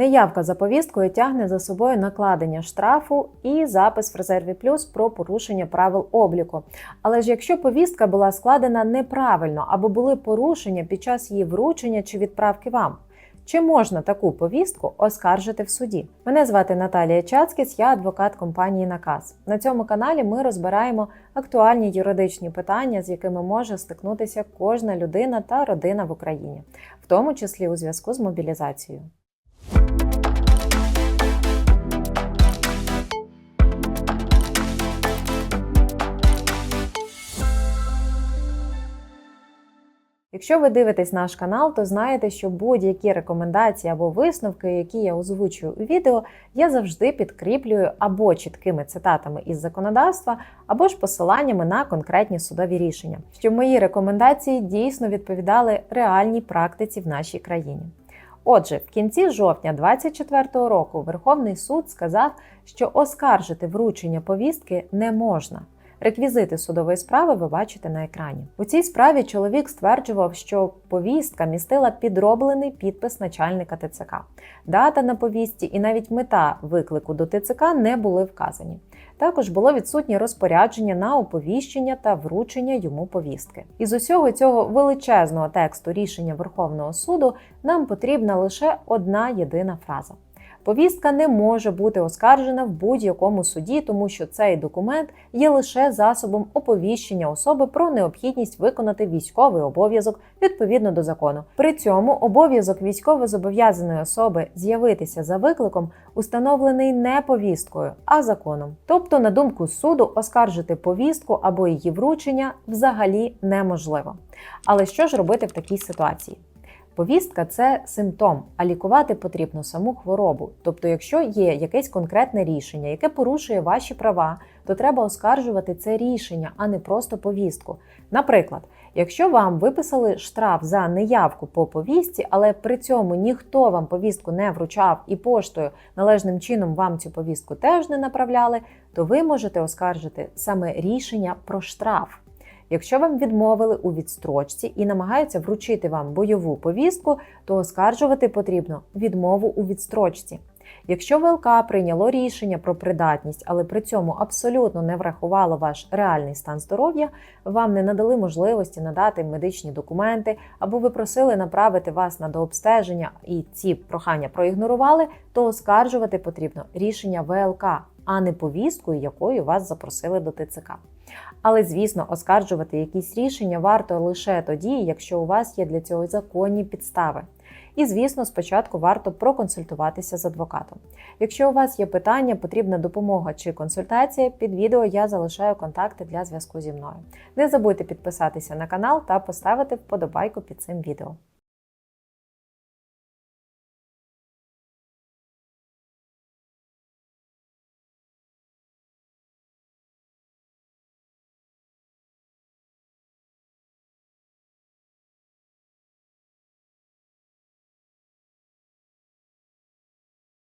Неявка за повісткою тягне за собою накладення штрафу і запис в резерві плюс про порушення правил обліку. Але ж якщо повістка була складена неправильно або були порушення під час її вручення чи відправки вам. Чи можна таку повістку оскаржити в суді? Мене звати Наталія Чацкіс, я адвокат компанії Наказ. На цьому каналі ми розбираємо актуальні юридичні питання, з якими може стикнутися кожна людина та родина в Україні, в тому числі у зв'язку з мобілізацією. Якщо ви дивитесь наш канал, то знаєте, що будь-які рекомендації або висновки, які я озвучую у відео, я завжди підкріплюю або чіткими цитатами із законодавства, або ж посиланнями на конкретні судові рішення, щоб мої рекомендації дійсно відповідали реальній практиці в нашій країні. Отже, в кінці жовтня 2024 року Верховний суд сказав, що оскаржити вручення повістки не можна. Реквізити судової справи ви бачите на екрані. У цій справі чоловік стверджував, що повістка містила підроблений підпис начальника ТЦК. Дата на повістці і навіть мета виклику до ТЦК не були вказані. Також було відсутнє розпорядження на оповіщення та вручення йому повістки. Із усього цього величезного тексту рішення Верховного суду нам потрібна лише одна єдина фраза. Повістка не може бути оскаржена в будь-якому суді, тому що цей документ є лише засобом оповіщення особи про необхідність виконати військовий обов'язок відповідно до закону. При цьому обов'язок військовозобов'язаної особи з'явитися за викликом установлений не повісткою, а законом. Тобто, на думку суду, оскаржити повістку або її вручення взагалі неможливо. Але що ж робити в такій ситуації? Повістка це симптом, а лікувати потрібно саму хворобу. Тобто, якщо є якесь конкретне рішення, яке порушує ваші права, то треба оскаржувати це рішення, а не просто повістку. Наприклад, якщо вам виписали штраф за неявку по повістці, але при цьому ніхто вам повістку не вручав і поштою належним чином вам цю повістку теж не направляли, то ви можете оскаржити саме рішення про штраф. Якщо вам відмовили у відстрочці і намагаються вручити вам бойову повістку, то оскаржувати потрібно відмову у відстрочці. Якщо ВЛК прийняло рішення про придатність, але при цьому абсолютно не врахувало ваш реальний стан здоров'я, вам не надали можливості надати медичні документи, або ви просили направити вас на дообстеження і ці прохання проігнорували, то оскаржувати потрібно рішення ВЛК, а не повісткою, якою вас запросили до ТЦК. Але, звісно, оскаржувати якісь рішення варто лише тоді, якщо у вас є для цього законні підстави. І, звісно, спочатку варто проконсультуватися з адвокатом. Якщо у вас є питання, потрібна допомога чи консультація, під відео я залишаю контакти для зв'язку зі мною. Не забудьте підписатися на канал та поставити вподобайку під цим відео.